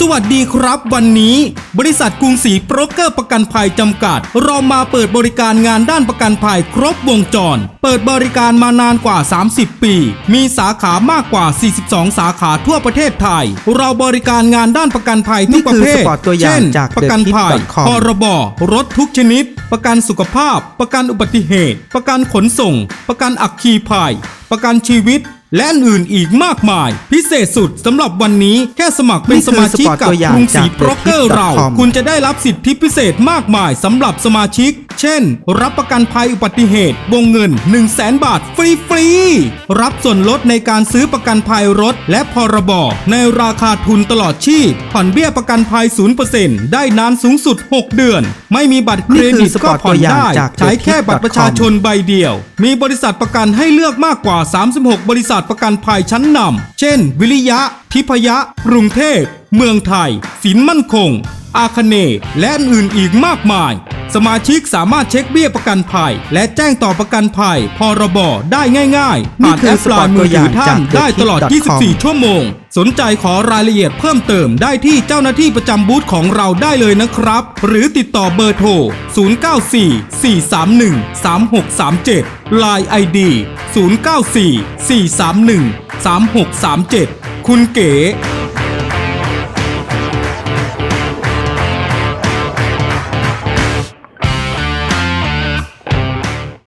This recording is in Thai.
สวัสดีครับ วันนี้ บริษัทกรุงศรีโปรกเกอร์ประกันภัยจำกัด เรามาเปิดบริการงานด้านประกันภัยครบวงจร เปิดบริการมานานกว่า 30 ปี มีสาขามากกว่า 42 สาขาทั่วประเทศไทย เราบริการงานด้านประกันภัยทุกประเภนี่คือทสปอร์ตตัวอย่างเช่นจากประกันภัย thekit.com พรบรถทุกชนิด ประกันสุขภาพ ประกันอุบัติเหตุ ประกันขนส่ง ประกันอัคคีภัย ประกันชีวิต และอื่นๆอีกมากมาย พิเศษสุดสำหรับวันนี้แค่สมัครเป็นนี่สคือมาชิกสปอร์ตกับตัวอย่างกรุงศรีจากโปรเกอร์ thekit.com เรา คุณจะได้รับสิทธิพิเศษมากมายสำหรับสมาชิกเช่น รับประกันภัยอุบัติเหตุ วงเงิน 1 0 0 0 0แบาทฟรีฟรีๆ รับส่วนลดในการซื้อประกันภัยรถ และพรบในราคาทุนตลอดชีพ ผ่อนเบี้ยประกันภัย 0%ได้นานสูงสุด 6 เดือน ไม่มีบัตรเครนี่คืดิอตสปก็อร์ตผ่อนตัวอย่างได้จากใช้แค่บัตรประชาชน thekit.com ใบเดียว มีบริษัทประกันให้เลือกมากกว่า 36 บริษัทประกันภัยชั้นนำเช่น วิริยะ ทิพยะ กรุงเทพ เมืองไทย สินมั่นคง อาคเนย์และอื่นๆอีกมากมาย สมาชิกสามารถเช็คเบี้ยประกันภัย และแจ้งต่อประกันภัย พรบ ได้ง่ายๆนี่ผ่านคือแอปไลน์มือถือท่านสปอร์ตตัวอย่างจากได้ตลอด thekit.com 24 ชั่วโมง สนใจขอรายละเอียดเพิ่มเติมได้ที่เจ้าหน้าที่ประจำบูธของเราได้เลยนะครับ หรือติดต่อเบอร์โทร 094-431-3637 Line ID 094-431-3637 คุณเก๋